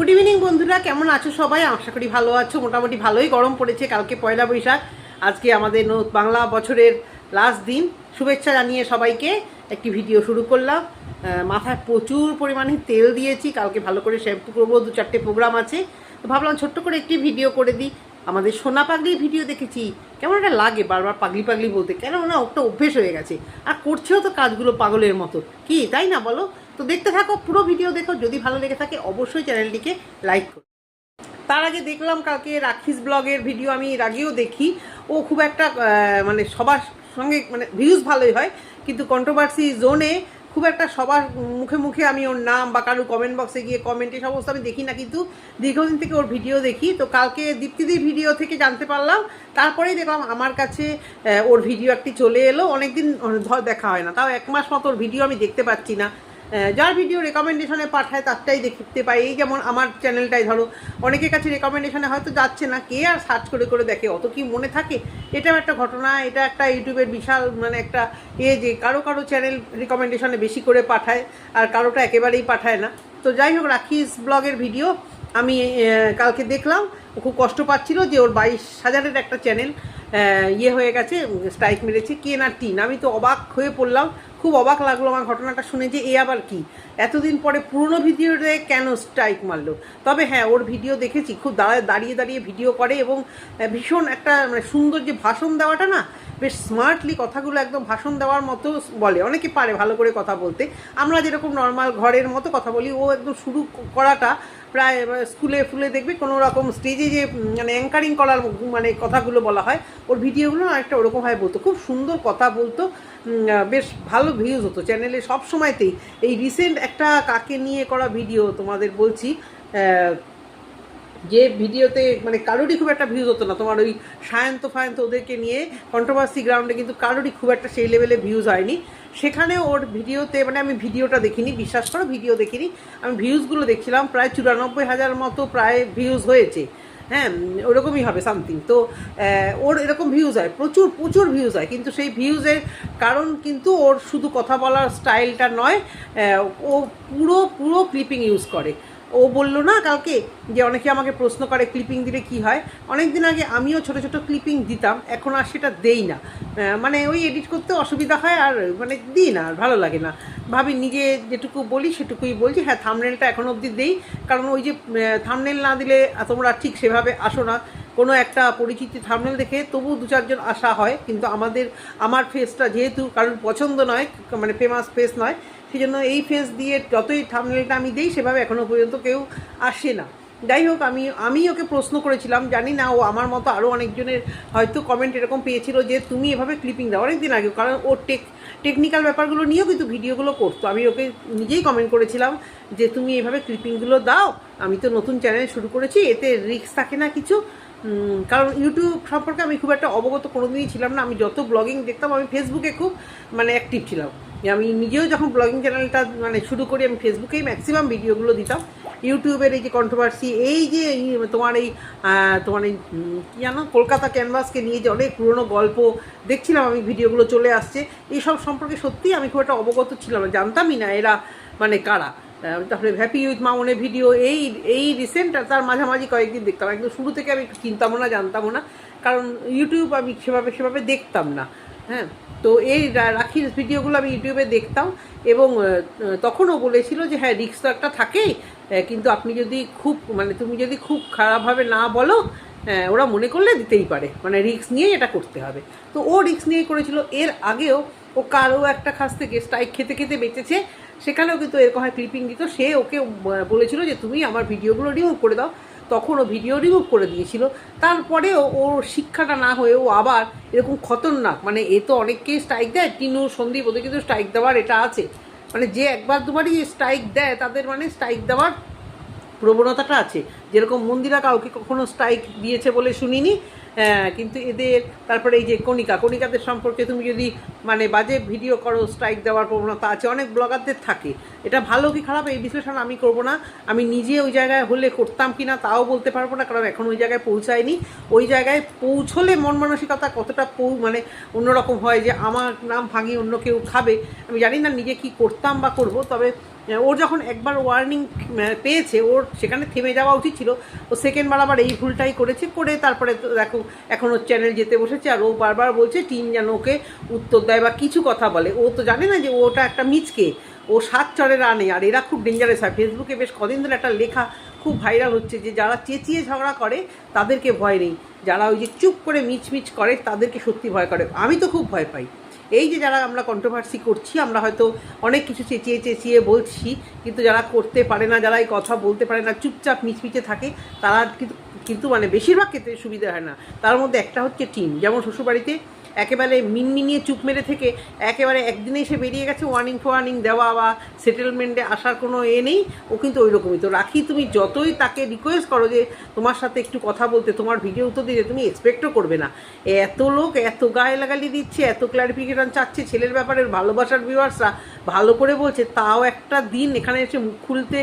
Good evening বন্ধুরা। কেমন আছো সবাই? আশা করি ভালো আছো। মোটামুটি ভালোই গরম পড়েছে। কালকে পয়লা বৈশাখ। আজকে আমাদের বাংলা বছরের লাস্ট দিন। শুভেচ্ছা জানিয়ে সবাইকে একটি ভিডিও শুরু করলাম। মাথায় প্রচুর পরিমাণে তেল দিয়েছি। কালকে ভালো করে শ্যাম্পু করব। দু চারটে প্রোগ্রাম আছে। তো ভাবলাম ছোট্ট করে একটি ভিডিও করে দিই। আমাদের সোনা পাগলির ভিডিও দেখেছি। কেমন একটা লাগে বারবার পাগলি পাগলি বলতে। কেন না, ওটা অভ্যেস হয়ে গেছে। আর করছেও তো কাজগুলো পাগলের মতো। কি, তাই না বলো? তো দেখতে থাকো, পুরো ভিডিও দেখো। যদি ভালো লেগে থাকে, অবশ্যই চ্যানেলটিকে লাইক করো। তার আগে দেখলাম কালকে রাখিস ব্লগের ভিডিও আমি এর আগেও দেখি। ও খুব একটা মানে সবার সঙ্গে মানে ভিউজ ভালোই হয়। কিন্তু কন্ট্রোভার্সি জোনে খুব একটা সবার মুখে মুখে আমি ওর নাম বা কারোর কমেন্ট বক্সে গিয়ে কমেন্টে সমস্ত আমি দেখি না, কিন্তু দীর্ঘদিন থেকে ওর ভিডিও দেখি। তো কালকে দীপ্তিদির ভিডিও থেকে জানতে পারলাম। তারপরেই দেখলাম আমার কাছে ওর ভিডিও একটি চলে এলো। অনেকদিন ধর দেখা হয় না। তাও এক মাস মতো ওর ভিডিও আমি দেখতে পাচ্ছি না। যার ভিডিও রেকমেন্ডেশনে পাঠায়, তারটাই দেখতে পাই এই যেমন আমার চ্যানেলটাই ধরো, অনেকের কাছে রেকমেন্ডেশনে হয়তো যাচ্ছে না, কে আর সার্চ করে করে দেখে, অত কি মনে থাকে? এটাও একটা ঘটনা, এটা একটা ইউটিউবের বিশাল মানে একটা এ যে কারও কারও চ্যানেল রেকমেন্ডেশনে বেশি করে পাঠায়, আর কারোটা একেবারেই পাঠায় না। তো যাই হোক, রাখিস ব্লগের ভিডিও আমি কালকে দেখলাম, খুব কষ্ট পাচ্ছিল যে ওর বাইশ হাজারের একটা চ্যানেল ইয়ে হয়ে গেছে স্ট্রাইক মেরেছে, কে না টিন? আমি তো অবাক হয়ে পড়লাম, খুব অবাক লাগল আমার ঘটনাটা শুনে যে এ আবার কি? এতদিন পরে পুরনো ভিডিওতে কেন স্ট্রাইক মারলো? তবে হ্যাঁ ওর ভিডিও দেখেছি, খুব দাঁড়ায় দাঁড়িয়ে দাঁড়িয়ে ভিডিও করে এবং ভীষণ একটা মানে সুন্দর যে ভাষণ দেওয়াটা না, বেশ স্মার্টলি কথাগুলো একদম ভাষণ দেওয়ার মতো বলে। অনেকে পারে ভালো করে কথা বলতে। আমরা যেরকম নর্মাল ঘরের মতো কথা বলি, ও একদম শুরু করাটা প্রায় স্কুলে ফুলে দেখবে কোনো রকম স্টেজে যে মানে অ্যাঙ্কারিং করার মানে কথাগুলো বলা হয়, ওর ভিডিওগুলো অনেকটা ওরকমভাবে বলতো। খুব সুন্দর কথা বলতো। বেশ ভালো ভিউজ হতো। চ্যানেলে সব সময়তেই এই রিসেন্ট একটা কাকে নিয়ে করা ভিডিও তোমাদের বলছি যে ভিডিওতে মানে কারোরই খুব একটা ভিউজ হতো না। তোমার ওই সায়ন্ত ফায়ন্ত ওদেরকে নিয়ে কন্ট্রোভার্সি গ্রাউন্ডে কিন্তু কারোরই খুব একটা সেই লেভেলে ভিউজ হয়নি। সেখানে ওর ভিডিওতে মানে আমি ভিডিওটা দেখিনি, বিশ্বাস করো, ভিডিও দেখিনি। আমি ভিউজগুলো দেখছিলাম, প্রায় চুরানব্বই হাজার মতো প্রায় ভিউজ হয়েছে। হ্যাঁ ওরকমই হবে সামথিং তো ওর এরকম ভিউজ হয়, প্রচুর প্রচুর ভিউজ হয়। কিন্তু সেই ভিউজের কারণ কিন্তু ওর শুধু কথা বলার স্টাইলটা নয় ও পুরো পুরো ক্লিপিং ইউজ করে। ও বলল না কালকে যে অনেকে আমাকে প্রশ্ন করে ক্লিপিং দিলে কি হয়। অনেক দিন আগে আমিও ছোট ছোট ক্লিপিং দিতাম, এখন আর সেটা দেই না। মানে ওই এডিট করতে অসুবিধা হয় আর মানে দিই না, আর ভালো লাগে না। ভাবি নিজে যেটুকু বলি সেটুকুই বলছি হ্যাঁ থামনেলটা এখন অবধি দেই। কারণ ওই যে থামনেল না দিলে তোমরা ঠিক সেভাবে আসো না। কোনো একটা পরিচিতি থামনেল দেখে তবু দু চারজন আসা হয়, কিন্তু আমাদের, আমার ফেসটা যেহেতু কারোর পছন্দ নয় মানে ফেমাস ফেস নয় সেই জন্য এই ফেস দিয়ে যতই থামনেলটা আমি দিই সেভাবে এখনও পর্যন্ত কেউ আসে না। যাই হোক, আমি আমি ওকে প্রশ্ন করেছিলাম, জানি না ও আমার মতো আরও অনেকজনের হয়তো কমেন্ট এরকম পেয়েছিল যে তুমি এভাবে ক্লিপিং দাও। অনেকদিন আগে, কারণ ওর টেক টেকনিক্যাল ব্যাপারগুলো নিয়েও কিন্তু ভিডিওগুলো করতো। আমি ওকে নিজেই কমেন্ট করেছিলাম যে, তুমি এভাবে ক্লিপিংগুলো দাও, আমি তো নতুন চ্যানেল শুরু করেছি, এতে রিস্ক থাকে না কিছু। কারণ ইউটিউব সম্পর্কে আমি খুব একটা অবগত কোনোদিনই ছিলাম না। আমি যত ব্লগিং দেখতাম, আমি ফেসবুকে খুব মানে অ্যাক্টিভ ছিলাম। আমি নিজেও যখন ব্লগিং চ্যানেলটা মানে শুরু করি, আমি ফেসবুকেই ম্যাক্সিমাম ভিডিওগুলো দিতাম। ইউটিউবের এই যে কন্ট্রোভার্সি এই যে তোমার এই তোমার এই কী জানো? কলকাতা ক্যানভাসকে নিয়ে যে অনেক পুরনো গল্প দেখছিলাম আমি ভিডিওগুলো চলে আসছে। এইসব সম্পর্কে সত্যিই আমি খুব একটা অবগত ছিলাম না, জানতামই না এরা মানে কারা। তারপরে হ্যাপি উইথ মামনের ভিডিও এই এই রিসেন্ট তার মাঝামাঝি কয়েকদিন দেখতাম। একদম শুরু থেকে আমি চিনতামও না, জানতামও না। কারণ ইউটিউব আমি সেভাবে সেভাবে দেখতাম না। হ্যাঁ তো এই রাখির ভিডিওগুলো আমি ইউটিউবে দেখতাম এবং তখনও বলেছিল যে হ্যাঁ রিক্স তো একটা থাকেই কিন্তু আপনি যদি খুব মানে তুমি যদি খুব খারাপভাবে না বলো ওরা মনে করলে দিতেই পারে। মানে রিক্স নিয়েই এটা করতে হবে। তো ও রিক্স নিয়ে করেছিল। এর আগেও ও কারও একটা কাছ থেকে স্ট্রাইক খেতে খেতে বেঁচেছে। সেখানেও কিন্তু এরকম হয় ক্লিপিং দিত। সে ওকে বলেছিল যে, তুমি আমার ভিডিওগুলো রিমুভ করে দাও। তখন ও ভিডিও রিমুভ করে দিয়েছিল। তারপরেও ওর শিক্ষাটা না হয়ে ও আবার এরকম খতরনাক মানে এ তো অনেককেই স্ট্রাইক দেয়, টিনু, সন্দীপ, ওদের কিন্তু স্ট্রাইক দেওয়ার এটা আছে। মানে যে একবার দুবারই স্ট্রাইক দেয়, তাদের মানে স্ট্রাইক দেওয়ার প্রবণতাটা আছে। যেরকম মন্দিরা কাউকে কখনো স্ট্রাইক দিয়েছে বলে শুনিনি আহ, কিন্তু এদের তারপরে এই যে কণিকা কণিকাদের সম্পর্কে তুমি যদি মানে বাজে ভিডিও করো স্ট্রাইক দেওয়ার প্রবণতা আছে অনেক ব্লগারদের থাকে। এটা ভালো কি খারাপ? এই বিশ্লেষণ আমি করব না। আমি নিজে ওই জায়গায় হলে করতাম কি না তাও বলতে পারব না কারণ এখন ওই জায়গায় পৌঁছায়নি। ওই জায়গায় পৌঁছলে মন মানসিকতা কতটা পৌ মানে অন্যরকম হয় যে আমার নাম ভাঙি অন্য কেউ খাবে। আমি জানি না নিজে কি করতাম বা করব তবে ওর যখন একবার ওয়ার্নিং পেয়েছে, ওর সেখানে থেমে যাওয়া উচিত ছিল। ও সেকেন্ডবার আবার এই ভুলটাই করেছে, করে তারপরে দেখো, এখন ওর চ্যানেল যেতে বসেছে, আর ও বারবার বলছে, টিম যেন ওকে উত্তর দেয় বা কিছু কথা বলে। ও তো জানে না যে ওটা একটা মিচকে ও সাত চরের আনে আর এরা খুব ডেঞ্জারাস হয়। ফেসবুকে বেশ কদিন ধরে একটা লেখা খুব ভাইরাল হচ্ছে যে, যারা চেঁচিয়ে ঝগড়া করে, তাদেরকে ভয় নেই। যারা ওই যে চুপ করে মিচমিচ করে, তাদেরকে সত্যি ভয় করে। আমি তো খুব ভয় পাই। এই যে যারা আমরা কন্ট্রোভার্সি করছি, আমরা হয়তো অনেক কিছু চেঁচিয়ে চেঁচিয়ে বলছি, কিন্তু যারা করতে পারে না, যারা এই কথা বলতে পারে না, চুপচাপ মিচমিচে থাকে, তারা কিন্তু কিন্তু মানে বেশিরভাগ ক্ষেত্রে সুবিধা হয় না। তার মধ্যে একটা হচ্ছে টিম যেমন শ্বশুরবাড়িতে একেবারে মিনমিনিয়ে চুপ মেরে থেকে একেবারে একদিনে এসে বেরিয়ে গেছে ওয়ার্নিং ফোয়ার্নিং দেওয়া বা সেটেলমেন্টে আসার কোনো এ নেই, ও কিন্তু ওই রকমই তো রাখি, তুমি যতই তাকে রিকোয়েস্ট করো যে তোমার সাথে একটু কথা বলতে, তোমার ভিডিও উত্তর দিতে, তুমি এক্সপেক্টও করবে না। এত লোক এত গায়ে লাগালি দিচ্ছে, এত ক্লারিফিকেশন চাচ্ছে, ছেলের ব্যাপারে ভালোবাসার ভিউয়ার্সরা ভালো করে বলছে, তাও একটা দিন এখানে এসে মুখ খুলতে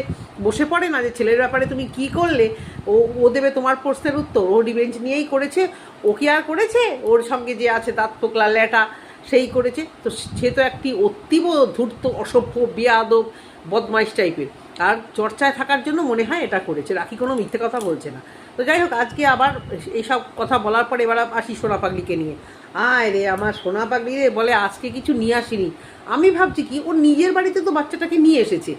বসে পড়ে না যে ছেলের ব্যাপারে তুমি কি করলে? ও ও দেবে তোমার প্রশ্নের উত্তর, ও রিভেঞ্জ নিয়েই করেছে, ও কি আর করেছে? ওর সঙ্গে যে আছে তার তোকলা ল্যাটা সেই করেছে। তো সে তো একটি অতীব ধূর্ত, অসভ্য, বেয়াদব, বদমাইশ টাইপের আর চর্চায় থাকার জন্য মনে হয় এটা করেছে। রাখি কোনো মিথ্যে কথা বলছে না। তো যাই হোক, আজকে আবার এইসব কথা বলার পরে এবার আসি সোনা পাগলিকে নিয়ে। আয় রে, আমার সোনা পাগলি রে, বলে আজকে কিছু নিয়ে আসিনি। আমি ভাবছি কি, ও নিজের বাড়িতে তো বাচ্চাটাকে নিয়ে এসেছে।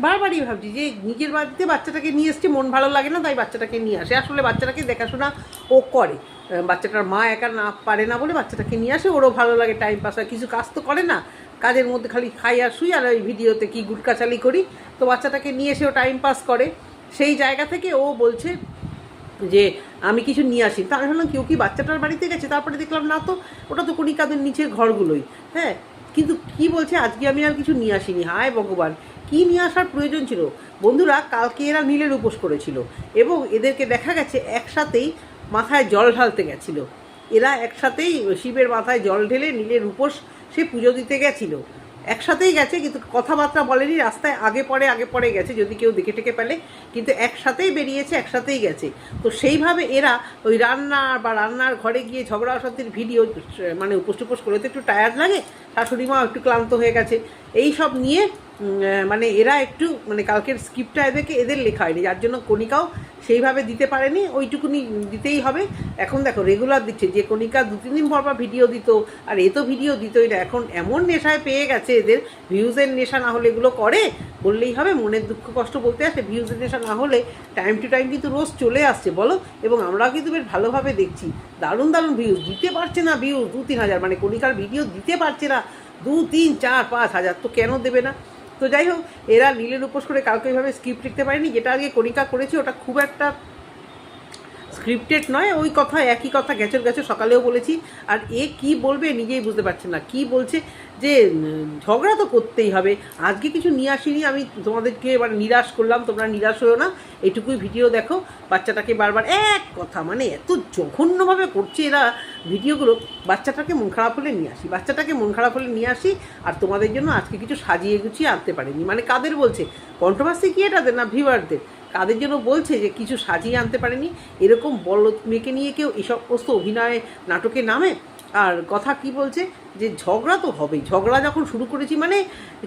বারবারই ভাবছি যে নিজের বাড়িতে বাচ্চাটাকে নিয়ে এসছে, মন ভালো লাগে না, তাই বাচ্চাটাকে নিয়ে আসে। আসলে বাচ্চাটাকে দেখাশোনা ও করে। বাচ্চাটার মা একা না পারে না বলে বাচ্চাটাকে নিয়ে আসে, ওরও ভালো লাগে টাইম পাস হয়, কিছু কাজ তো করে না। কাজের মধ্যে খালি খাই আর শুই, আর ওই ভিডিওতে কি গুটকাচালি করি। তো বাচ্চাটাকে নিয়ে এসেও টাইম পাস করে। সেই জায়গা থেকে ও বলছে যে, আমি কিছু নিয়ে আসি। তা আমি ভাবলাম কেউ কি বাচ্চাটার বাড়িতে গেছে? তারপরে দেখলাম, না তো, ওটা তো কণিকাদের নিচের ঘরগুলোই। হ্যাঁ কিন্তু কি বলছে, আজকে আমি আর কিছু নিয়ে আসিনি। হায় ভগবান, কি নিয়ে আসার প্রয়োজন ছিল? বন্ধুরা, কালকে এরা নীলের উপোস করেছিল এবং এদেরকে দেখা গেছে একসাথেই মাথায় জল ঢালতে গেছিল। এরা একসাথেই শিবের মাথায় জল ঢেলে নীলের উপোস সে পুজো দিতে গেছিল। একসাথেই গেছে, কিন্তু কথাবার্তা বলেনি, রাস্তায় আগে পরে আগে পরে গেছে, যদি কেউ দেখে টেকে পেলে। কিন্তু একসাথেই বেরিয়েছে, একসাথেই গেছে। তো সেইভাবে এরা ওই রান্না বা রান্নার ঘরে গিয়ে ঝগড়া অশান্তির ভিডিও মানে উপোস টুপোস করে তো একটু টায়ার্ড লাগে শাশুড়ি মা একটু ক্লান্ত হয়ে গেছে। এই সব নিয়ে মানে এরা একটু মানে কালকের স্ক্রিপ্টটা এদেরকে, এদের লেখা হয়নি, যার জন্য কণিকাও সেইভাবে দিতে পারেনি, ওইটুকুনি দিতেই হবে। এখন দেখো রেগুলার দিচ্ছে, যে কণিকা দু, তিন দিন পর পর ভিডিও দিত, আর এ তো ভিডিও দিতই না এখন এমন নেশায় পেয়ে গেছে এদের ভিউজের নেশা না হলে এগুলো করে, বললেই হবে, মনের দুঃখ কষ্ট বলতে আসে ভিউজের নেশা না হলে টাইম টু টাইম কিন্তু রোজ চলে আসছে, বলো? এবং আমরাও কিন্তু বেশ ভালোভাবে দেখছি, দারুণ দারুণ ভিউজ দিতে পারছে না ভিউজ দু, তিন হাজার মানে কণিকার ভিডিও দিতে পারছে না, দু, তিন, চার, পাঁচ হাজার, তো কেন দেবে না? তো যাই হোক, এরা নীলের উপোস করে কাউকে এইভাবে স্ক্রিপ্ট লিখতে পারেনি। যেটা আগে কণিকা করেছি, ওটা খুব একটা স্ক্রিপ্টেড নয়, ওই কথা একই কথা, গেছর গেছর সকালেও বলেছি। আর এ কি বলবে নিজেই বুঝতে পারছে না। কি বলছে? যে ঝগড়া তো করতেই হবে। আজকে কিছু নিয়ে আসিনি, আমি তোমাদেরকে এবার নিরাশ করলাম, তোমরা নিরাশ হয়েও না। এটুকুই ভিডিও দেখো, বাচ্চাটাকে বারবার, এক কথা মানে এত জঘন্যভাবে করছে এরা ভিডিওগুলো। বাচ্চাটাকে মন খারাপ হলে নিয়ে আসি, বাচ্চাটাকে মন খারাপ হলে নিয়ে আসি, আর তোমাদের জন্য আজকে কিছু সাজিয়ে গুছিয়ে আনতে পারিনি। মানে কাদের বলছে? কন্ট্রোভার্সি কি এটাদের না ভিউয়ারদের কাদের জন্য বলছে যে, কিছু সাজিয়ে আনতে পারেনি? এরকম বল মেয়েকে নিয়ে কেউ এসব প্রস্ত অভিনয়, নাটকে নামে? আর কথা কি বলছে? যে ঝগড়া তো হবেই। ঝগড়া যখন শুরু করেছি মানে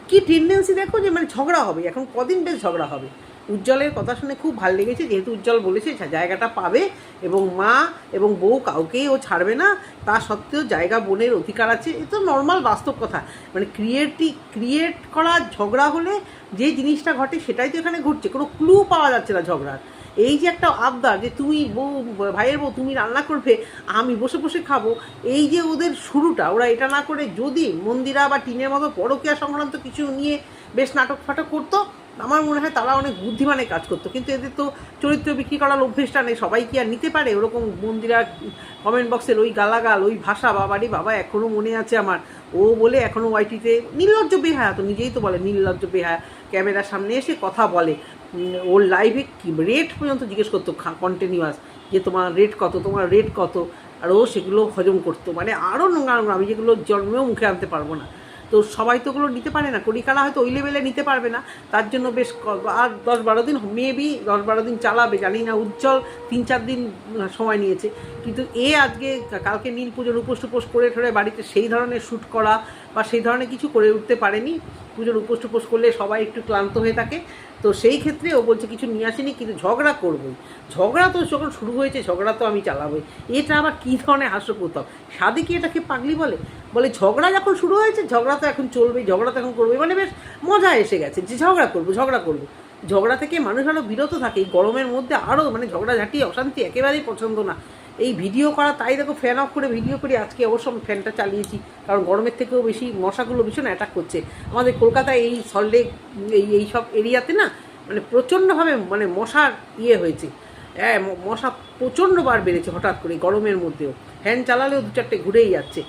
কি টেন্ডেন্সি দেখো যে মানে ঝগড়া হবে। এখন কদিন বেশ ঝগড়া হবে। উজ্জ্বলের কথা শুনে খুব ভালো লেগেছে, যেহেতু উজ্জ্বল বলেছে জায়গাটা পাবে এবং মা এবং বউ কাউকেই ও ছাড়বে না। তা সত্ত্বেও জায়গা, বোনের অধিকার আছে। এ তো নর্মাল বাস্তব কথা। মানে ক্রিয়েটি ক্রিয়েট করা ঝগড়া হলে যে জিনিসটা ঘটে সেটাই তো এখানে ঘটছে। কোনো ক্লু পাওয়া যাচ্ছে না ঝগড়ার। এই যে একটা আবদার যে তুমি বউ, ভাইয়ের বউ, তুমি রান্না করবে, আমি বসে বসে খাব, এই যে ওদের শুরুটা, ওরা এটা না করে যদি মন্দিরা বা টিনের মতো পরকীয়া সংক্রান্ত কিছু নিয়ে বেশ নাটক ফাটক করতো, আমার মনে হয় তারা অনেক বুদ্ধিমানে কাজ করতো। কিন্তু এদের তো চরিত্র বিক্রি করার অভ্যেসটা নেই, সবাই কি আর নিতে পারে? ওরকম মন্দিরা কমেন্ট বক্সের ওই গালাগাল, ওই ভাষা, বাবারি বাবা এখনও মনে আছে আমার। ও বলে এখনও ওয়াইটিতে নির্লজ্জ বেহায়া, তো নিজেই তো বলে নির্লজ্জ বেহায়া। ক্যামেরার সামনে এসে কথা বলে। ওর লাইভে কি রেট পর্যন্ত জিজ্ঞেস করতো কন্টিনিউয়াস যে তোমার রেট কত, তোমার রেট কত, আর ও সেগুলো হজম করতো। মানে আরও নোংরা নোংরা, আমি যেগুলো জন্মেও মুখে আনতে পারব না। তো সবাই তো ওগুলো নিতে পারে না। কড়িকালা হয়তো ওই লেভেলে নিতে পারবে না। তার জন্য বেশ আর দশ বারো দিন মেবি দশ বারো দিন চালাবে, জানি না, উজ্জ্বল তিন চার দিন সময় নিয়েছে। কিন্তু এ আজকে কালকে নীল পুজোর উপোস টুপোস করে ঠরে বাড়িতে সেই ধরনের শ্যুট করা বা সেই ধরনের কিছু করে উঠতে পারেনি। পুজোর উপোস টুপোস করলে সবাই একটু ক্লান্ত হয়ে থাকে। তো সেই ক্ষেত্রে ও বলছে কিছু নিয়ে আসেনি, কিন্তু ঝগড়া করবোই। ঝগড়া তো যখন শুরু হয়েছে, ঝগড়া তো আমি চালাবোই। এটা আবার কী ধরনের হাস্যপ্রতাপ? সাদে কি এটাকে পাগলি বলে? বলে, ঝগড়া যখন শুরু হয়েছে, ঝগড়া তো এখন চলবেই, ঝগড়া তো এখন করবে মানে বেশ মজা এসে গেছে যে, ঝগড়া করব ঝগড়া করব। ঝগড়া থেকে মানুষ আরও বিরত থাকে গরমের মধ্যে আরও মানে ঝগড়া ঝগড়াঝাটি, অশান্তি একেবারেই পছন্দ না। এই ভিডিও করা, তাই দেখো ফ্যান অফ করে ভিডিও করি, আজকে অবশ্য আমি ফ্যানটা চালিয়েছি, কারণ গরমের থেকেও বেশি মশাগুলো ভীষণ অ্যাটাক করছে। আমাদের কলকাতায় এই সল্টলেক এই এই সব এরিয়াতে না মানে প্রচণ্ডভাবে মানে মশার ইয়ে হয়েছে। হ্যাঁ মশা প্রচণ্ডবার বেড়েছে হঠাৎ করে গরমের মধ্যেও। ফ্যান চালালেও দু চারটে ঘুরেই যাচ্ছে।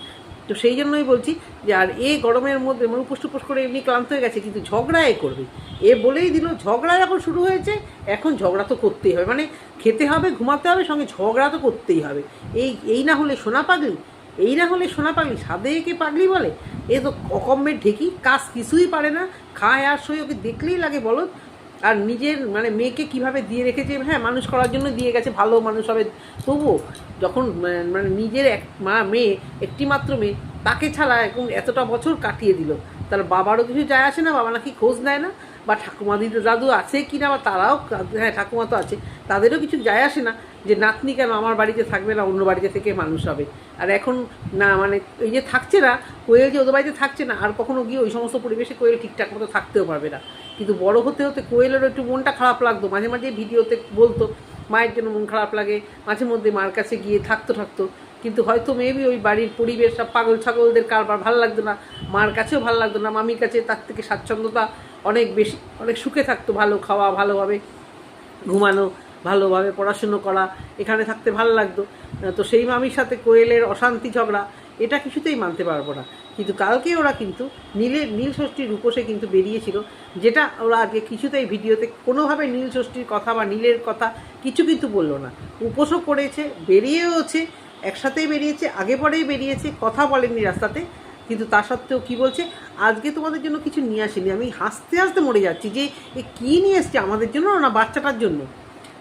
তো সেই জন্যই বলছি যে, আর এ গরমের মধ্যে মানে উপোস টুপোস করে এমনি ক্লান্ত হয়ে গেছে, কিন্তু ঝগড়া এ করবে। এ বলেই দিল, ঝগড়া যখন শুরু হয়েছে, এখন ঝগড়া তো করতেই হবে। মানে খেতে হবে, ঘুমাতে হবে, সঙ্গে ঝগড়া তো করতেই হবে। এই এই না হলে সোনা পাগলি, এই না হলে সোনা পাগলি সাদে একে পাগলি বলে? এ তো অকম্মের ঢেকি, কাজ কিছুই পারে না। খায় আর সই ওকে দেখলেই লাগে বলো আর নিজের মানে মেয়েকে কীভাবে দিয়ে রেখেছে হ্যাঁ মানুষ করার জন্য দিয়ে গেছে, ভালো মানুষ হবে। তবুও যখন মানে নিজের এক মা, মেয়ে একটি মাত্র মেয়ে, তাকে ছাড়া এখন এতটা বছর কাটিয়ে দিল। তার বাবারও কিছু যায় আসে না, বাবা নাকি খোঁজ নেয় না। বা ঠাকুমা দিদি দাদু আছে কি না বা তারাও হ্যাঁ ঠাকুমা তো আছে, তাদেরও কিছু যায় আসে না যে নাতনি কেন আমার বাড়িতে থাকবে না, অন্য বাড়িতে থেকে মানুষ হবে। আর এখন না মানে এই যে থাকছে না, কোয়েল যে ওদের বাড়িতে থাকছে না, আর কখনো গিয়ে ওই সমস্ত পরিবেশে কোয়েল ঠিকঠাক মতো থাকতেও পারবে না। কিন্তু বড় হতে হতে কোয়েলেরও একটু মনটা খারাপ লাগতো। মাঝে মাঝে ভিডিওতে বলতো, মায়ের জন্য মন খারাপ লাগে, মাঝে মধ্যে মার কাছে গিয়ে থাকতো থাকতো। কিন্তু হয়তো মেবি ওই বাড়ির পরিবেশ, সব পাগল ছাগলদের কারবার ভালো লাগতো না, মার কাছেও ভালো লাগতো না, মামির কাছে তার থেকে স্বাচ্ছন্দ্যতা অনেক বেশি, অনেক সুখে থাকতো, ভালো খাওয়া, ভালোভাবে ঘুমানো, ভালোভাবে পড়াশুনো করা, এখানে থাকতে ভালো লাগতো। তো সেই মামির সাথে কোয়েলের অশান্তি ঝগড়া, এটা কিছুতেই মানতে পারব না। কিন্তু কালকে ওরা কিন্তু নীলের নীল ষষ্ঠীর উপসে কিন্তু বেরিয়েছিল, যেটা ওরা আজকে কিছুতেই ভিডিওতে কোনোভাবে নীল ষষ্ঠীর কথা বা নীলের কথা কিছু কিন্তু বলল না। উপোসও করেছে, বেরিয়েওছে, একসাথেই বেরিয়েছে, আগে পরেই বেরিয়েছে, কথা বলেননি রাস্তাতে। কিন্তু তা সত্ত্বেও কী বলছে? আজকে তোমাদের জন্য কিছু নিয়ে আসিনি। আমি হাসতে হাসতে মরে যাচ্ছি যে, এ কী নিয়ে এসছে আমাদের জন্য না বাচ্চাটার জন্য?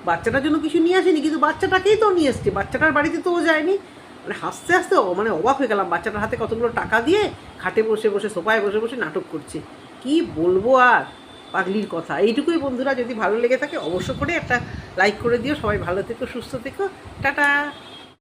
বাচ্চাটার জন্য কিছু নিয়ে আসেনি, কিন্তু বাচ্চাটাকেই তো নিয়ে এসছে। বাচ্চাটার বাড়িতে তো ও যায়নি। মানে হাসতে হাসতে মানে অবাক হয়ে গেলাম। বাচ্চাটার হাতে কতগুলো টাকা দিয়ে খাটে বসে বসে, সোফায় বসে বসে নাটক করছে। কি বলব আর? পাগলির কথা। এইটুকুই বন্ধুরা, যদি ভালো লেগে থাকে অবশ্য করে একটা লাইক করে দিও। সবাই ভালো থেকো, সুস্থ থেকো। টাটা!